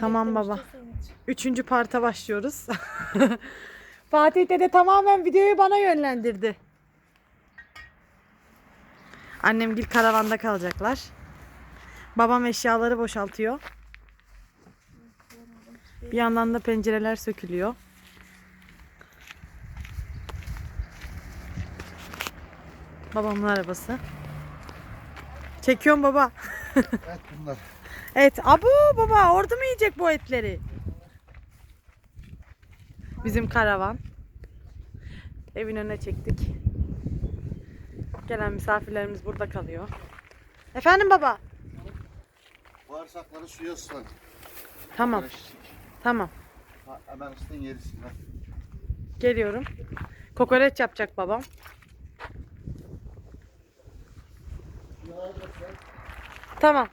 Tamam baba. Üçüncü parta başlıyoruz. Fatih dede tamamen videoyu bana yönlendirdi. Annem gil karavanda kalacaklar. Babam eşyaları boşaltıyor. Bir yandan da pencereler sökülüyor. Babamın arabası. Çekiyorum baba. Evet bunlar. Evet. Abu baba orada mı yiyecek bu etleri? Bizim karavan. Evin önüne çektik. Gelen misafirlerimiz burada kalıyor. Efendim baba? Bağırsakları suya ıslan. Tamam. Tamam. Ha, hemen ısıtın yerisinler. Geliyorum. Kokoreç yapacak babam. Tamam.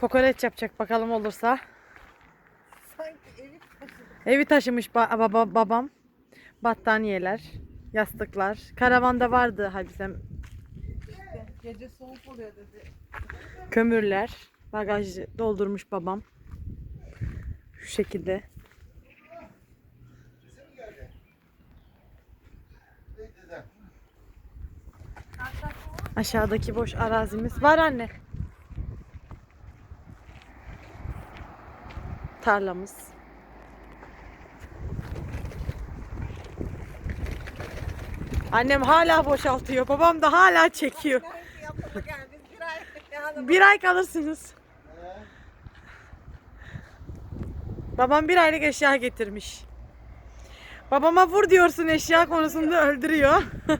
Kokoreç yapacak bakalım olursa. Sanki evi taşıdı. Evi taşımış ba- baba babam. Battaniyeler, yastıklar. Karavanda vardı Hadisem. Gece soğuk oluyor dedi. Kömürler. Bagajı doldurmuş babam. Şu şekilde. Aşağıdaki boş arazimiz var anne. Tarlamız. Annem hala boşaltıyor. Babam da hala çekiyor. Bir ay kalırsınız. Babam bir aylık eşya getirmiş. Babama vur diyorsun eşya konusunda öldürüyor.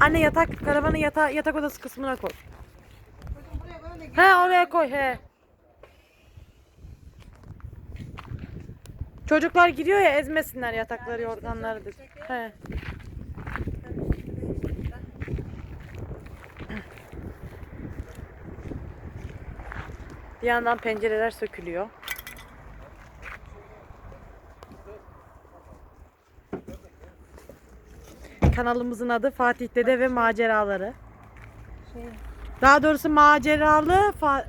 Anne yatak, karavanın yata, yatak odası kısmına koy. He oraya koy he. Çocuklar giriyor ya ezmesinler yatakları yorganları. da. He. Bir yandan pencereler sökülüyor. Kanalımızın adı Fatih Dede ve Maceraları. şey, Daha doğrusu maceralı fa-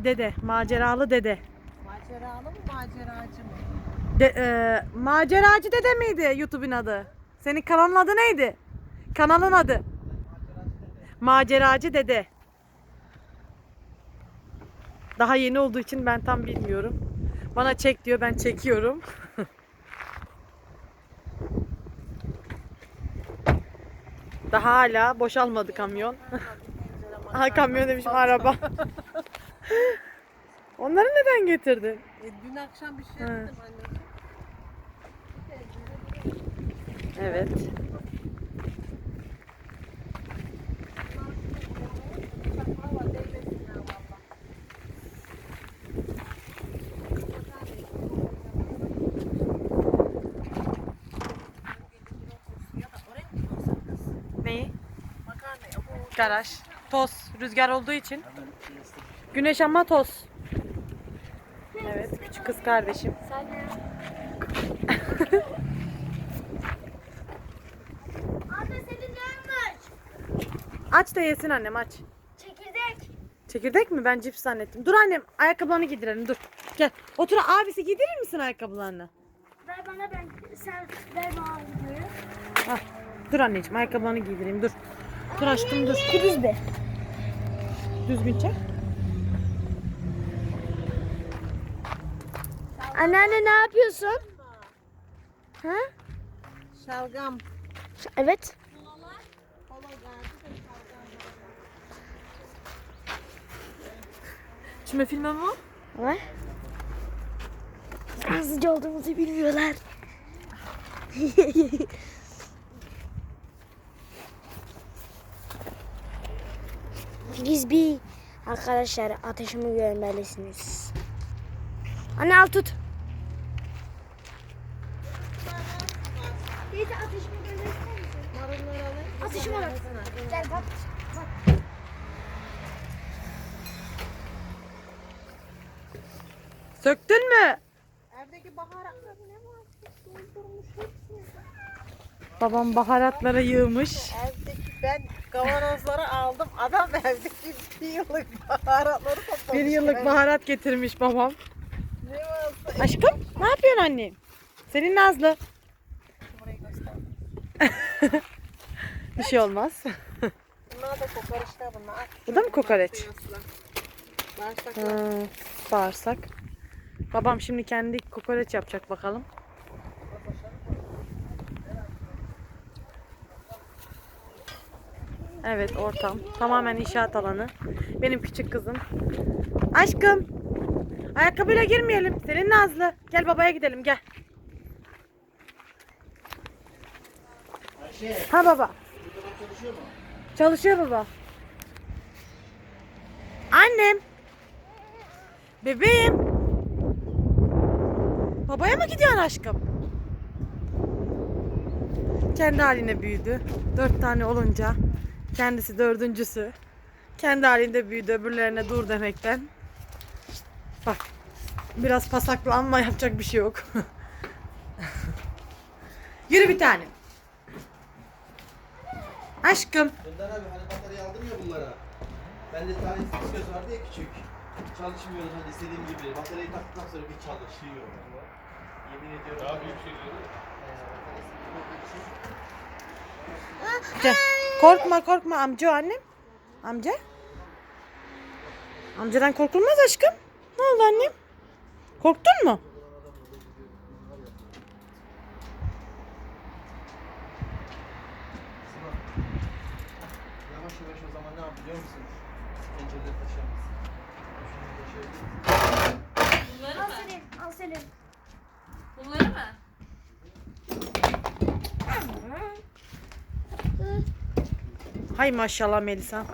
e, dede, maceralı dede. maceralı mı maceracı mı? De, e, maceracı dede miydi YouTube'un adı? Senin kanalın adı neydi? Kanalın adı. Maceracı dede. Daha yeni olduğu için ben tam bilmiyorum. Bana çek diyor ben çekiyorum. Daha hala boşalmadı kamyon. Aha kamyon demişim araba. Onları neden getirdin? E, dün akşam bir şey yaptım anneciğim. Evet. Neyi? Garaj. Toz. Rüzgar olduğu için. Güneş ama toz. Evet. Küçük kız kardeşim. Anne senin neymiş? Aç da yesin annem aç. Çekirdek. Çekirdek mi? Ben cips zannettim. Dur annem ayakkabılarını giydirelim dur. Gel. Otur abisi giydirir misin ayakkabılarını? Ver bana ben sen ver bana. Dur anneciğim ayakkabılarını giydireyim dur. Dur aşkım dur. Kuduz be. Düzgün çek. Anneanne ne yapıyorsun? Ha? Şalgam. Evet. De şalgam. Tu me filmes moi Ne? Hızlıca olduğumuzu bilmiyorlar. Frisbee. Arkadaşlar ateşimi görmelisiniz. Anne al tut. Teyze ateşimi görmelisiniz. Marulları alayım. Ateşimi al. Gel bak. Söktün mü? Evdeki baharatlar ne var? Doldurmuş hepsini. Babam baharatlara yığmış. Evdeki ben kavanozları aldım. Adam evdeki bir yıllık baharatları toplamış. Bir yıllık baharat getirmiş babam. Ne varsa Aşkım ne yapıyorsun annem? Senin Nazlı. burayı göster. Bir şey olmaz. Bunlar da kokoreçler bunlar. Bu da mı kokoreç? Bağırsaklar. Ha, bağırsak. Babam şimdi kendi kokoreç yapacak bakalım. Evet ortam. Tamamen inşaat alanı. Benim küçük kızım. Aşkım. Ayakkabıyla girmeyelim. Senin Nazlı. Gel babaya gidelim gel. Ayşe, Ha baba. burada çalışıyor mu? Çalışıyor baba. Annem. Bebeğim. Babaya mı gidiyorsun aşkım? Kendi haline büyüdü. Dört tane olunca. Kendisi dördüncüsü. Kendi halinde büyüdü. Öbürlerine dur demekten. Bak. Biraz pasaklı ama yapacak bir şey yok. Yürü bir tane. Aşkım. Önder abi hani batarya aldım ya bunlara. Bende talihsiz göz vardı ya küçük. Çalışmıyordu hani istediğim gibi. Bataryayı taktıktan sonra bir çalışıyor. Yemin ediyorum. Daha büyük şey Gel. Korkma korkma amca annem. Amca. Amcadan korkulmaz aşkım. Ne oldu annem? Korktun mu? Yavaş yavaş o zaman ne yap biliyor musun? Pencereleri taşıyamazsın. Şunu taşıyabilirsin. Al senin. Al senin. Bunları mı? Hay maşallah Melisa.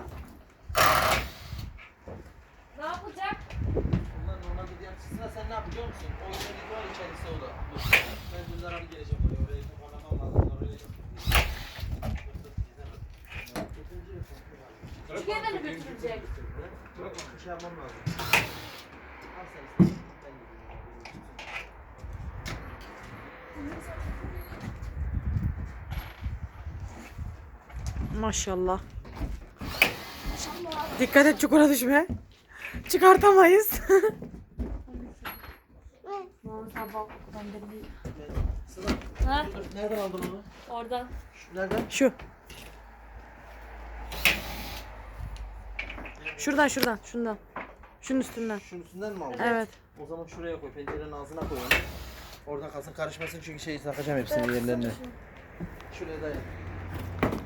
Ne yapacak? Bunlar normalde diğer çizsine sen ne yap biliyor musun? O içerik var içerisi o da. Ben Dündar abi geleceğim oraya. Orayı toparlamam lazım. Oraya evden mi götürecek? Bir şey yapmam lazım. Al sen işte. Ben gideyim. Maşallah. Dikkat et çukura düşme. Çıkartamayız. Ha? Nereden aldın onu? Oradan. Nereden? Şu. Şuradan şuradan şundan. Şunun üstünden. Şunun üstünden mi aldın? Evet. O zaman şuraya koy. Pencerenin ağzına koy onu. Oradan kalsın karışmasın çünkü şeyi takacağım hepsini yerlerine. Şuraya dayan.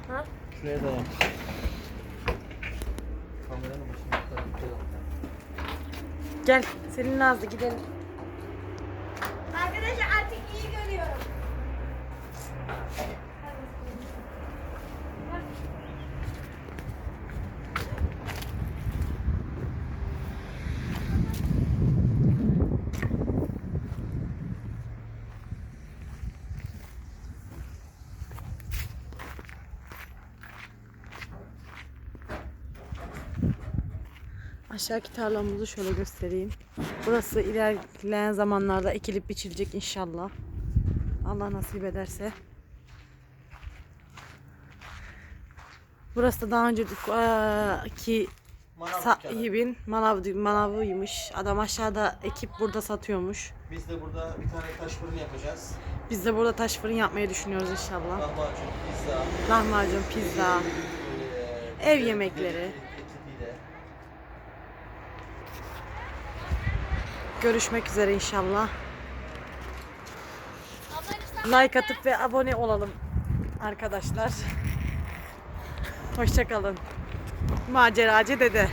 Ha? Şuraya dayan. Kameranın başına tutar. Gel. Senin Nazlı gidelim. Aşağıki tarlamızı şöyle göstereyim. Burası ilerleyen zamanlarda ekilip biçilecek inşallah. Allah nasip ederse. Burası da daha önceki sahibin manav, manavıymış. Adam aşağıda ekip burada satıyormuş. Biz de burada bir tane taş fırın yapacağız. Biz de burada taş fırın yapmayı düşünüyoruz inşallah. Lahmacun, pizza, Lahmacun, pizza. eee, Ev yemekleri. Görüşmek üzere inşallah. Like atıp ve abone olalım arkadaşlar. Hoşçakalın. Maceracı dede.